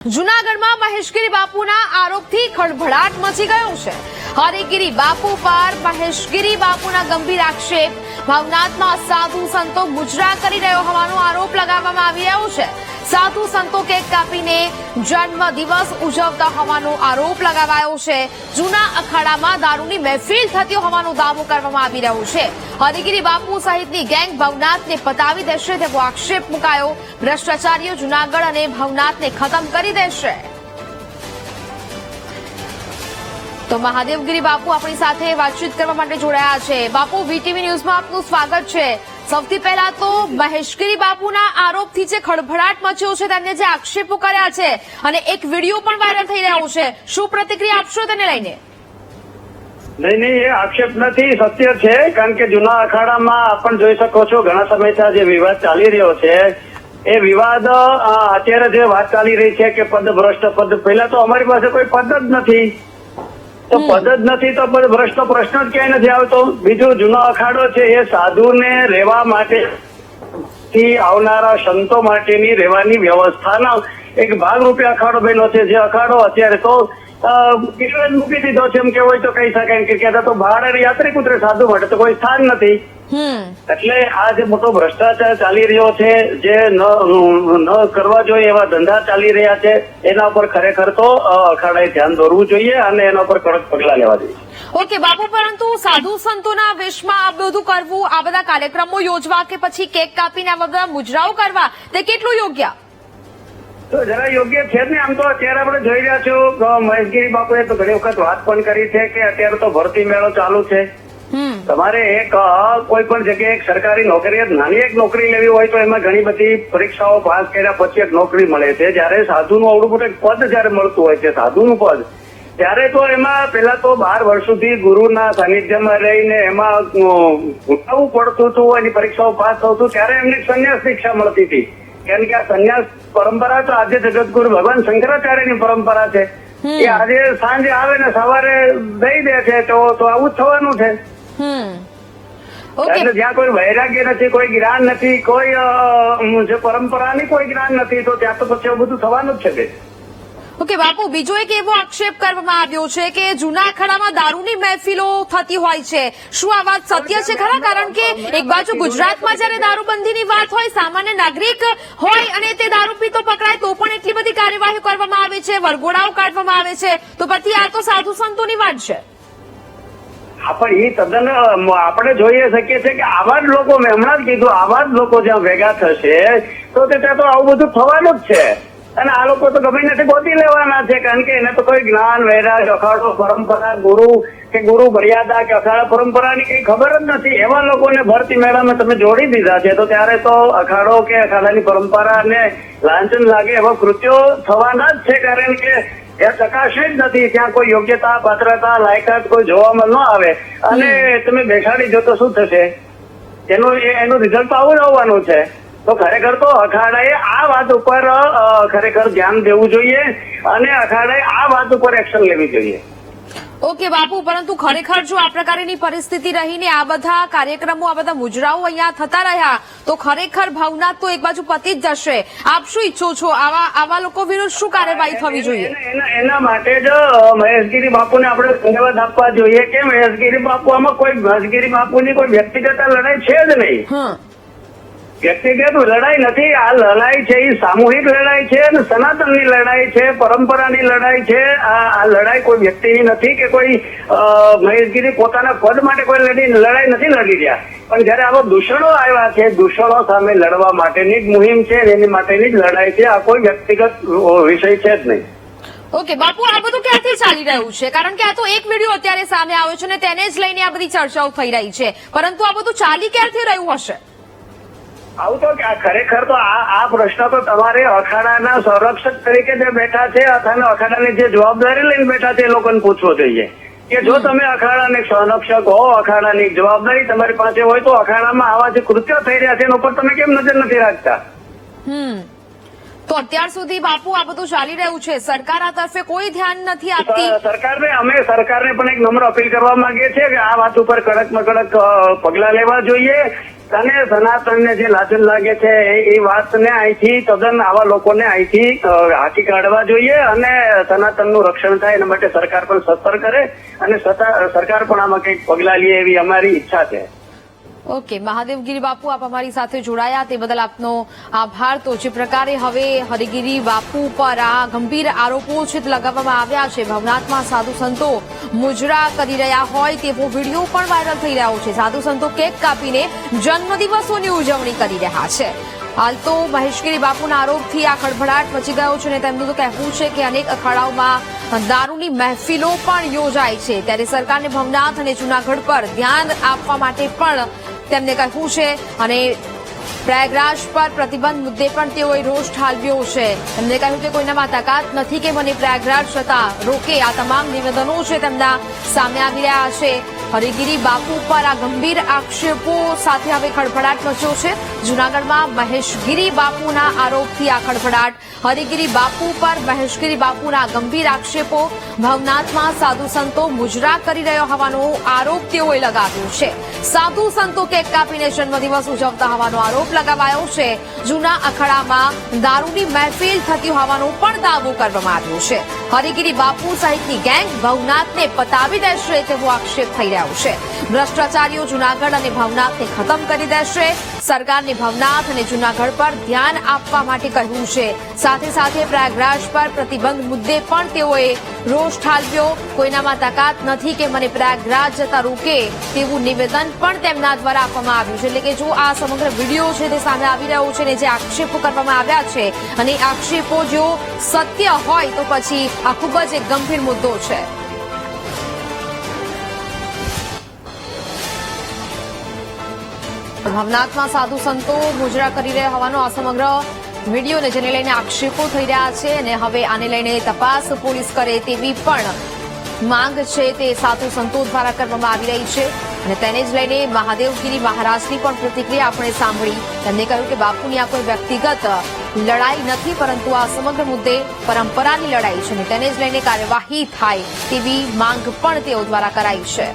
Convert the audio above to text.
જુનાગઢમાં મહેશગીરી બાપુના આરોપથી ખળભળાટ મચી ગયો છે. હરિગીરી બાપુ પર મહેશગીરી બાપુના ગંભીર આક્ષેપ. ભવનાથમાં સાધુ સંતો ગુજરા કરી રહ્યો હોવાનો આરોપ લગાવવામાં આવી રહ્યો છે. સાધુ સંતો કેક કાપીને જન્મ દિવસ ઉજવતા હોવાનો આરોપ લગાવાયો છે. જૂના અખાડામાં દારૂની મહેફિલ થતી હોવાનો દાવો કરવામાં આવી રહ્યો છે. હરિગીરી બાપુ સહિતની ગેંગ ભવનાથને પતાવી દેશે તેવો આક્ષેપ મુકાયો. ભ્રષ્ટાચારીઓ જૂનાગઢ અને ભવનાથને ખતમ કરી દેશે. તો મહાદેવગીરી બાપુ આપણી સાથે વાતચીત કરવા માટે જોડાયા છે. બાપુ વીટીવી ન્યૂઝમાં આપનું સ્વાગત છે. સૌથી પહેલા તો મહેશગીરી બાપુના આરોપથી જે ખળભળાટ મચ્યો છે, તેમને જે આક્ષેપો કર્યા છે અને એક વીડિયો પણ વાયરલ થઈ રહ્યો છે. શું પ્રતિક્રિયા આપશો તેને લઈને? નહીં નહીં, એ આક્ષેપ નથી, સત્ય છે. કારણ કે જૂના અખાડામાં આપણ પણ જોઈ શકો છો, ઘણા સમયથી જે વિવાદ ચાલી રહ્યો છે, એ વિવાદ અત્યારે જે વાત ચાલી રહી છે કે પદ ભ્રષ્ટ પદ, પહેલા તો અમારી પાસે કોઈ પદ જ નથી. તો પદ જ નથી તો ભ્રષ્ટ પ્રશ્ન જ ક્યાંય નથી આવતો. બીજું જૂનો અખાડો છે એ સાધુને રહેવા માટે થી આવનારા સંતો માટેની રહેવાની વ્યવસ્થાના એક ભાગરૂપે અખાડો બન્યો છે. જે અખાડો અત્યારે તો મૂકી દીધો છે એમ કે હોય તો કહી શકાય. કે ક્યાં તો ભાડે યાત્રિક ઉતરે સાધુ માટે તો કોઈ સ્થાન નથી. એટલે આ જે મોટો ભ્રષ્ટાચાર ચાલી રહ્યો છે જે ન કરવા જોઈએ એવા ધંધા ચાલી રહ્યા છે એના ઉપર ખરેખર તો અખાડાએ ધ્યાન દોરવું જોઈએ અને એના ઉપર કડક પગલા લેવા જોઈએ. ઓકે બાપુ પરંતુ સાધુ સંતોના વેશમાં આ બધું કરવું આ બધા કાર્યક્રમો યોજવા કે પછી કેક કાપીને આ બધા મુજરાઓ કરવા તે કેટલું યોગ્ય? તો જરા યોગ્ય છે ને આમ તો અત્યારે આપણે જોઈ રહ્યા છો મહેશગીરી બાપુએ તો ઘણી વખત વાત પણ કરી છે કે અત્યારે તો ભરતી મેળો ચાલુ છે. તમારે એક કોઈ પણ જગ્યાએ એક સરકારી નોકરી નાની એક નોકરી લેવી હોય તો એમાં ઘણી બધી પરીક્ષાઓ પાસ કર્યા પછી એક નોકરી મળે છે. જયારે સાધુનું અવડું મોટું એક પદ જયારે મળતું હોય છે સાધુનું પદ ત્યારે તો એમાં પેલા તો બાર વર્ષ સુધી ગુરુના સાનિધ્યમાં રહીને એમાં અ, પડતું હતું એની પરીક્ષાઓ પાસ થતું ત્યારે એમની સંન્યાસ શિક્ષા મળતી હતી. કેમ કે આ સંન્યાસ પરંપરા તો આજે જગતગુરુ ભગવાન શંકરાચાર્યની પરંપરા છે. એ આજે સાંજે આવે ને સવારે દઈ દે છે તો તો આવું જ થવાનું છે. એટલે જ્યાં કોઈ વૈરાગ્ય નથી કોઈ જ્ઞાન નથી કોઈ જે પરંપરાની કોઈ જ્ઞાન નથી તો ત્યાં તો પછી બધું થવાનું જ છે. ઓકે, બાપુ, બીજો એક એવો આક્ષેપ કરવામાં આવ્યો છે કે જૂના અખાડામાં દારૂની મહેફિલો થતી હોય છે. શું આ વાત સત્ય છે ખરા? કારણ કે એક બાજુ ગુજરાતમાં જયારે દારૂબંધીની વાત હોય, સામાન્ય નાગરિક હોય અને તે દારૂ પીતો પકડાય, તો પણ એટલી બધી કાર્યવાહી કરવામાં આવે છે, વરઘોડાઓ કાઢવામાં આવે છે. તો પછી આ તો સાધુ સંતોની વાત છે. પણ એ તદ્દન આપણે જોઈએ શકીએ છીએ કે આવા જ લોકો, મેં હમણાં જ કીધું, આવા જ લોકો જ્યાં ભેગા થશે, તો તે ત્યાં તો આવું બધું થવાનું જ છે. અને આ લોકો તો ગમે નથી ગોતી લેવાના છે કારણ કે એને તો કોઈ જ્ઞાન વૈરાગ અખાડો પરંપરા ગુરુ કે ગુરુ મર્યાદા કે અખાડા પરંપરાની કઈ ખબર જ નથી. એવા લોકોને ભરતી મેળામાં તમે જોડી દીધા છે તો ત્યારે તો અખાડો કે અખાડાની પરંપરાને લાંછન લાગે એવા કૃત્યો થવાના જ છે કારણ કે એ ચકાશે જ નથી ત્યાં કોઈ યોગ્યતા પાત્રતા લાયકાત કોઈ જોવામાં ન આવે. અને તમે બેસાડી જો તો શું થશે? એનું એનું રિઝલ્ટ તો આવું જ આવવાનું છે. તો ખરેખર તો અખાડાએ આ વાત ઉપર ખરેખર ધ્યાન દેવું જોઈએ અને અખાડાએ આ વાત ઉપર એક્શન લેવી જોઈએ. ઓકે બાપુ પરંતુ ખરેખર જો આ પ્રકારની પરિસ્થિતિ રહીને આ બધા કાર્યક્રમો આ બધા મુજરાઓ અહીંયા થતા રહ્યા તો ખરેખર ભાવનાથ તો એક બાજુ પતી જ જશે. આપ શું ઈચ્છો છો? આવા આવા લોકો વિરુદ્ધ શું કાર્યવાહી થવી જોઈએ? એના- માટે જ મહેશગીરી બાપુને આપણે ધન્યવાદ આપવા જોઈએ કે મહેશગીરી બાપુ આમાં કોઈ મહેશગીરી બાપુની કોઈ વ્યક્તિગત લડાઈ છે જ નહીં. વ્યક્તિગત લડાઈ નથી. આ લડાઈ છે એ સામૂહિક લડાઈ છે અને સનાતનની લડાઈ છે, પરંપરાની લડાઈ છે. આ લડાઈ કોઈ વ્યક્તિની નથી કે કોઈ મહેશગીરી પોતાના પદ માટે કોઈ લડી, લડાઈ નથી લડી રહ્યા. પણ જયારે આવા દૂષણો આવ્યા છે, દૂષણો સામે લડવા માટેની જ મુહિમ છે એની માટેની જ લડાઈ છે, આ કોઈ વ્યક્તિગત વિષય છે જ નહીં. ઓકે, બાપુ, આ બધું ક્યાંથી ચાલી રહ્યું છે? કારણ કે આ તો એક વીડિયો અત્યારે સામે આવ્યો છે અને તેને જ લઈને આ બધી ચર્ચાઓ થઈ રહી છે. પરંતુ આ બધું ચાલી ક્યારથી રહ્યું હશે? આવું તો ખરેખર તો આ આ પ્રશ્ન તો તમારે અખાડાના સંરક્ષક તરીકે જે બેઠા છે અથવા અખાડાની જે જવાબદારી લઈને બેઠા છે એ લોકોને પૂછવો જોઈએ. કે જો તમે અખાડાને સંરક્ષક હો અખાડાની જવાબદારી તમારી પાસે હોય તો અખાડામાં આવા જે કૃત્યો થઈ રહ્યા છે એના ઉપર તમે કેમ નજર નથી રાખતા? તો અત્યાર સુધી બાપુ આ બધું ચાલી રહ્યું છે. સરકાર આ તરફે કોઈ ધ્યાન નથી આપતી? સરકારને અમે સરકારને પણ એક નમ્ર અપીલ કરવા માંગીએ છીએ કે આ વાત ઉપર કડકમાં કડક પગલા લેવા જોઈએ. તને સનાતનને જે લાજન લાગે છે એ- વાતને અહીંથી તદ્દન આવા લોકોને અહીંથી હાથી કાઢવા જોઈએ અને સનાતનનું રક્ષણ થાય એના માટે સરકાર પણ સત્તર કરે અને સરકાર પણ આમાં કંઈક પગલા લે એવી અમારી ઈચ્છા છે. ઓકે મહાદેવગીરી બાપુ, આપ અમારી સાથે જોડાયા. તે બદલ આપનો આભાર. તો જે પ્રકારે હવે હરિગીરી બાપુ પર આ ગંભીર આરોપો છે લગાવવામાં આવ્યા છે, ભવનાથમાં સાધુ સંતો મુજરા કરી રહ્યા હોય તેવો વીડિયો પણ વાયરલ થઈ રહ્યો છે. સાધુ સંતો કેક કાપીને જન્મદિવસોની ઉજવણી કરી રહ્યા છે. હાલ તો મહેશગીરી બાપુના આરોપથી આ ખળભળાટ મચી ગયો છે અને તેમનું તો કહેવું છે કે અનેક અખાડાઓમાં દારૂની મહેફિલો પણ યોજાય છે. ત્યારે સરકારને ભવનાથ અને જૂનાગઢ પર ધ્યાન આપવા માટે પણ તેમને કહ્યું છે અને પ્રયાગરાજ પર પ્રતિબંધ મુદ્દે પણ તેઓએ રોષ ઠાલવ્યો છે. તેમણે કહ્યું કે કોઈનામાં તાકાત નથી કે મને પ્રયાગરાજ જતા રોકે. આ તમામ નિવેદનો છે તેમના સામે આવી રહ્યા છે. હરિગીરી બાપુ પર આ ગંભીર આક્ષેપો સાથે હવે ખડભડાટ મચ્યો છે. જૂનાગઢમાં મહેશગીરી બાપુના આરોપથી આ ખડભડાટ હરિગીરી બાપુ પર મહેશગીરી બાપુના ગંભીર આક્ષેપો. ભવનાથમાં સાધુ સંતો મુજરા કરી રહ્યો હોવાનો આરોપ તેઓએ લગાવ્યો છે. સાધુ સંતો કેક કાપીને જન્મદિવસ ઉજવતા હોવાનો આરોપ લગાવાયો છે. જૂના અખાડામાં દારૂની મહેફિલ થતી હોવાનો પણ દાવો કરવામાં આવ્યો છે. હરિગીરી બાપુ સહિતની ગેંગ ભવનાથને પતાવી દેશે તેવો આક્ષેપ થઈ રહ્યો છે ભ્રષ્ટાચારીઓ જૂનાગઢ અને ભવનાથને ખતમ કરી દેશે. સરકારને ભવનાથ અને જૂનાગઢ પર ધ્યાન આપવા માટે કહ્યું છે. સાથે સાથે પ્રયાગરાજ પર પ્રતિબંધ મુદ્દે પણ તેઓએ રોષ ઠાલવ્યો. કોઈનામાં તાકાત નથી કે મને પ્રયાગરાજ જતા રોકે તેવું નિવેદન પણ તેમના દ્વારા આપવામાં આવ્યું છે. એટલે કે જો આ સમગ્ર વીડિયો છે તે સામે આવી રહ્યો છે ને જે આક્ષેપો કરવામાં આવ્યા છે અને આક્ષેપો જો સત્ય હોય તો પછી આ ખૂબ જ એક ગંભીર મુદ્દો છે. ભવનાથમાં સાધુ સંતો મુજરા કરી રહ્યા હોવાનો આ સમગ્ર વિડીયોને જેને લઈને આક્ષેપો થઈ રહ્યા છે અને હવે આને લઈને તપાસ પોલીસ કરે તેવી પણ માંગ છે તે સાધુ સંતો દ્વારા કરવામાં આવી રહી છે. અને તેને જ લઈને મહાદેવગીરી મહારાજની પણ પ્રતિક્રિયા આપણે સાંભળી. તેમણે કહ્યું કે બાપુની આ કોઈ વ્યક્તિગત લડાઈ નથી, પરંતુ આ સમગ્ર મુદ્દે પરંપરાની લડાઈ છે અને તેને જ લઈને કાર્યવાહી થાય તેવી માંગ પણ તેઓ દ્વારા કરાઈ છે.